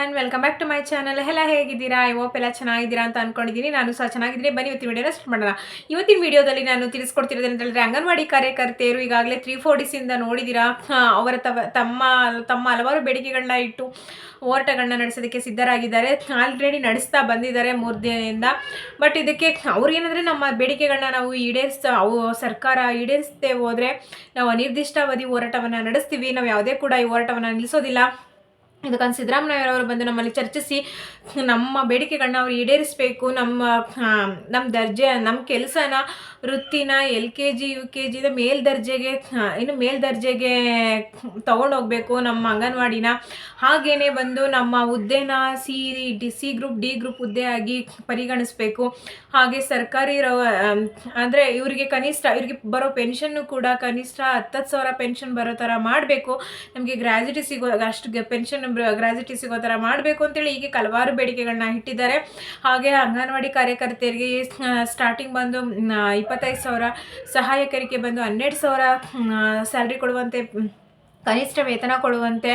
One welcome back to my channel ಎಲ್ಲ ಹೇಗಿದ್ದೀರಾ? I hope ಎಲ್ಲ ಚೆನ್ನಾಗಿದ್ದೀರಾ ಅಂತ ಅನ್ಕೊಂಡಿದ್ದೀನಿ. ನಾನು ಸಹ ಚೆನ್ನಾಗಿದ್ದೀನಿ. ಬನ್ನಿ, ಇವತ್ತಿನ ವಿಡಿಯೋನ ಸ್ಟಾರ್ಟ್ ಮಾಡೋಣ. ಇವತ್ತಿನ ವಿಡಿಯೋದಲ್ಲಿ ನಾನು ತಿಳಿಸ್ಕೊಡ್ತಿರೋದ್ರೆ ಅಂತ ಅಂಗನವಾಡಿ ಕಾರ್ಯಕರ್ತೆಯರು ಈಗಾಗಲೇ ತ್ರೀ ಫೋರ್ ಡೇಸಿಂದ ನೋಡಿದ್ದೀರಾ? ಅವರ ತವ, ತಮ್ಮ ತಮ್ಮ ಹಲವಾರು ಬೇಡಿಕೆಗಳನ್ನ ಇಟ್ಟು ಹೋರಾಟಗಳನ್ನ ನಡೆಸೋದಕ್ಕೆ ಸಿದ್ಧರಾಗಿದ್ದಾರೆ. ಆಲ್ರೆಡಿ ನಡೆಸ್ತಾ ಬಂದಿದ್ದಾರೆ ಮೂರು ದಿನದಿಂದ. ಬಟ್ ಇದಕ್ಕೆ ಅವ್ರಿಗೇನಂದರೆ ನಮ್ಮ ಬೇಡಿಕೆಗಳನ್ನ ನಾವು ಈಡೇರಿಸ್ತಾ, ಅವು ಸರ್ಕಾರ ಈಡೇರಿಸದೆ ಹೋದರೆ ನಾವು ಅನಿರ್ದಿಷ್ಟಾವಧಿ ಹೋರಾಟವನ್ನು ನಡೆಸ್ತೀವಿ. ನಾವು ಯಾವುದೇ ಕೂಡ ಈ ಹೋರಾಟವನ್ನು ನಿಲ್ಲಿಸೋದಿಲ್ಲ. ಇದಕ್ಕಂತ ಸಿದ್ದರಾಮಯ್ಯರವರು ಬಂದು ನಮ್ಮಲ್ಲಿ ಚರ್ಚಿಸಿ, ನಮ್ಮ ಬೇಡಿಕೆಗಳನ್ನ ಅವ್ರು ಈಡೇರಿಸಬೇಕು, ನಮ್ಮ ನಮ್ಮ ದರ್ಜೆ, ನಮ್ಮ ಕೆಲಸನ ವೃತ್ತಿನ L K G, U K ಜಿದ ಮೇಲ್ದರ್ಜೆಗೆ ಇನ್ನು ಮೇಲ್ದರ್ಜೆಗೆ ತೊಗೊಂಡೋಗ್ಬೇಕು ನಮ್ಮ ಅಂಗನವಾಡಿನ. ಹಾಗೇನೆ ಬಂದು ನಮ್ಮ ಹುದ್ದೆನ C, D, C group, D group ಹುದ್ದೆ ಆಗಿ ಪರಿಗಣಿಸಬೇಕು. ಹಾಗೆ ಸರ್ಕಾರಿ ರವ ಅಂದರೆ ಇವರಿಗೆ ಕನಿಷ್ಠ, ಇವರಿಗೆ ಬರೋ ಪೆನ್ಷನ್ನು ಕೂಡ ಕನಿಷ್ಠ ಹತ್ತತ್ತು ಸಾವಿರ ಪೆನ್ಷನ್ ಬರೋ ಥರ ಮಾಡಬೇಕು. ನಮಗೆ ಗ್ರ್ಯಾಜುಟಿ ಸಿಗೋ ಅಷ್ಟು ಪೆನ್ಷನ್ ಗ್ರ್ಯಾಜುಟಿ ಸಿಗೋ ಥರ ಮಾಡಬೇಕು ಅಂತೇಳಿ ಹೀಗೆ ಹಲವಾರು ಬೇಡಿಕೆಗಳನ್ನ ಇಟ್ಟಿದ್ದಾರೆ. ಹಾಗೆ ಅಂಗನವಾಡಿ ಕಾರ್ಯಕರ್ತೆಯರಿಗೆ ಸ್ಟಾರ್ಟಿಂಗ್ ಬಂದು ಇಪ್ಪತ್ತೈದು ಸಾವಿರ, ಸಹಾಯಕರಿಗೆ ಬಂದು ಹನ್ನೆರಡು ಸಾವಿರ ಸ್ಯಾಲ್ರಿ ಕೊಡುವಂತೆ ಕನಿಷ್ಠ ವೇತನ ಕೊಡುವಂತೆ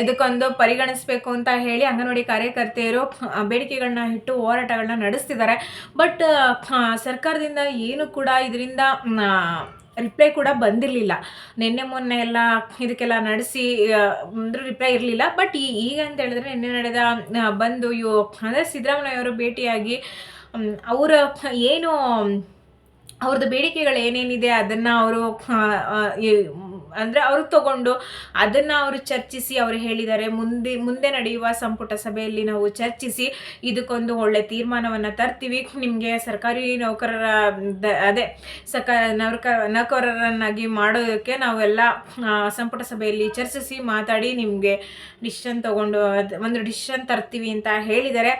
ಇದಕ್ಕೊಂದು ಪರಿಗಣಿಸಬೇಕು ಅಂತ ಹೇಳಿ ಅಂಗನವಾಡಿ ಕಾರ್ಯಕರ್ತೆಯರು ಬೇಡಿಕೆಗಳನ್ನ ಇಟ್ಟು ಹೋರಾಟಗಳನ್ನ ನಡೆಸ್ತಿದ್ದಾರೆ. ಬಟ್ ಸರ್ಕಾರದಿಂದ ಏನು ಕೂಡ ಇದರಿಂದ ರಿಪ್ಲೈ ಕೂಡ ಬಂದಿರಲಿಲ್ಲ. ನಿನ್ನೆ ಮೊನ್ನೆ ಎಲ್ಲ ಇದಕ್ಕೆಲ್ಲ ನಡೆಸಿ ಅಂದರೂ ರಿಪ್ಲೈ ಇರಲಿಲ್ಲ. ಬಟ್ ಈ, ಈಗ ಅಂತ ಹೇಳಿದ್ರೆ ನಿನ್ನೆ ನಡೆದ ಬಂದು ಇವು ಅಂದರೆ ಸಿದ್ದರಾಮಯ್ಯವರು ಭೇಟಿಯಾಗಿ ಅವರ ಏನು ಅವ್ರದ್ದು ಬೇಡಿಕೆಗಳು ಏನೇನಿದೆ ಅದನ್ನು ಅವರು ಅಂದರೆ ಅವರು ತಗೊಂಡು ಅದನ್ನು ಅವರು ಚರ್ಚಿಸಿ ಅವರು ಹೇಳಿದ್ದಾರೆ. ಮುಂದೆ ಮುಂದೆ ನಡೆಯುವ ಸಂಪುಟ ಸಭೆಯಲ್ಲಿ ನಾವು ಚರ್ಚಿಸಿ ಇದಕ್ಕೊಂದು ಒಳ್ಳೆ ತೀರ್ಮಾನವನ್ನು ತರ್ತೀವಿ. ನಿಮಗೆ ಸರ್ಕಾರಿ ನೌಕರರ ಅದೇ ಸಕ, ನೌಕ, ನೌಕರರನ್ನಾಗಿ ಮಾಡೋದಕ್ಕೆ ನಾವೆಲ್ಲ ಸಂಪುಟ ಸಭೆಯಲ್ಲಿ ಚರ್ಚಿಸಿ ಮಾತಾಡಿ ನಿಮಗೆ ಡಿಸಿಷನ್ ತಗೊಂಡು ಒಂದು ಡಿಸಿಷನ್ ತರ್ತೀವಿ ಅಂತ ಹೇಳಿದರೆ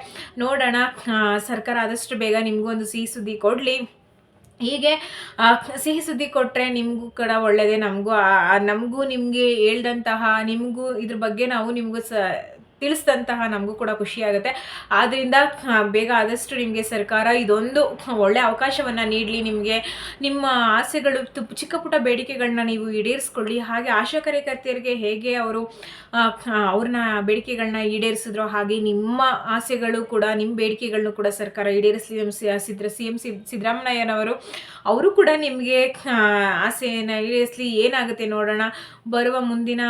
ನೋಡೋಣ ಸರ್ಕಾರ ಆದಷ್ಟು ಬೇಗ ನಿಮ್ಗೊಂದು ಸಿಹಿ ಸುದ್ದಿ ಕೊಡಲಿ. ಹೀಗೆ ಸಿಹಿ ಸುದ್ದಿ ಕೊಟ್ಟರೆ ನಿಮಗೂ ಕೂಡ ಒಳ್ಳೆಯದೇ ನಮಗೂ ನಮಗೂ ನಿಮಗೆ ಹೇಳ್ದಂತಹ, ನಿಮಗೂ ಇದ್ರ ಬಗ್ಗೆ ನಾವು ನಿಮಗೂ ಸ ತಿಳಿಸಿದಂತಹ ನಮಗೂ ಕೂಡ ಖುಷಿಯಾಗುತ್ತೆ ಆದ್ದರಿಂದ ಬೇಗ ಆದಷ್ಟು ನಿಮಗೆ ಸರ್ಕಾರ ಇದೊಂದು ಒಳ್ಳೆ ಅವಕಾಶವನ್ನು ನೀಡಲಿ. ನಿಮಗೆ, ನಿಮ್ಮ ಆಸೆಗಳು ಚಿಕ್ಕ ಪುಟ್ಟ ಬೇಡಿಕೆಗಳನ್ನ ನೀವು ಈಡೇರಿಸ್ಕೊಳ್ಳಿ. ಹಾಗೆ ಆಶಾ ಕಾರ್ಯಕರ್ತೆಯರಿಗೆ ಹೇಗೆ ಅವರು ಅವ್ರನ್ನ ಬೇಡಿಕೆಗಳನ್ನ ಈಡೇರಿಸಿದ್ರು ಹಾಗೆ ನಿಮ್ಮ ಆಸೆಗಳು ಕೂಡ ನಿಮ್ಮ ಬೇಡಿಕೆಗಳನ್ನು ಕೂಡ ಸರ್ಕಾರ ಈಡೇರಿಸಲಿ. ಸಿದ್ರ, ಸಿ ಎಂ ಸಿ, ಸಿದ್ದರಾಮಯ್ಯನವರು, ಅವರು ಕೂಡ ನಿಮಗೆ ಆಸೆಯನ್ನು ಈಡೇರಿಸಲಿ. ಏನಾಗುತ್ತೆ ನೋಡೋಣ. ಬರುವ ಮುಂದಿನ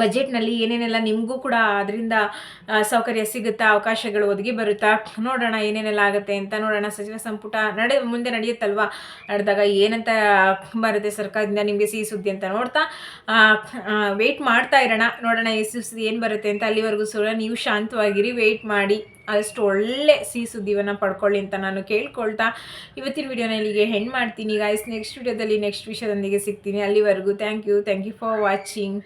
ಬಜೆಟ್ನಲ್ಲಿ ಏನೇನೆಲ್ಲ ನಿಮಗೂ ಕೂಡ ಅದರಿಂದ ಸೌಕರ್ಯ ಸಿಗುತ್ತಾ, ಅವಕಾಶಗಳು ಒದಗಿ ಬರುತ್ತಾ? ನೋಡೋಣ ಏನೇನೆಲ್ಲ ಆಗುತ್ತೆ ಅಂತ ನೋಡೋಣ. ಸಚಿವ ಸಂಪುಟ ನಡೆ, ಮುಂದೆ ನಡೆಯುತ್ತಲ್ವಾ? ನಡೆದಾಗ ಏನಂತ ಬರುತ್ತೆ ಸರ್ಕಾರದಿಂದ ನಿಮಗೆ ಸಿಹಿ ಸುದ್ದಿ ಅಂತ ನೋಡ್ತಾ ವೆಯ್ಟ್ ಮಾಡ್ತಾ ಇರೋಣ. ನೋಡೋಣ ಈ ಸುದ್ದಿ ಏನು ಬರುತ್ತೆ ಅಂತ. ಅಲ್ಲಿವರೆಗೂ ಸುರ ನೀವು ಶಾಂತವಾಗಿರಿ ವೆಯ್ಟ್ ಮಾಡಿ. ಅದಷ್ಟು ಒಳ್ಳೆ ಸಿಹಿ ಸುದ್ದಿವನ್ನು ಪಡ್ಕೊಳ್ಳಿ ಅಂತ ನಾನು ಕೇಳ್ಕೊಳ್ತಾ ಇವತ್ತಿನ ವಿಡಿಯೋನ ಇಲ್ಲಿಗೆ ಹೆಣ್ಣು ಮಾಡ್ತೀನಿ. ಗಾಯ್ಸ್ ನೆಕ್ಸ್ಟ್ ವಿಡಿಯೋದಲ್ಲಿ ನೆಕ್ಸ್ಟ್ ವಿಷಯದೊಂದಿಗೆ ಸಿಗ್ತೀನಿ. ಅಲ್ಲಿವರೆಗೂ thank you thank you for watching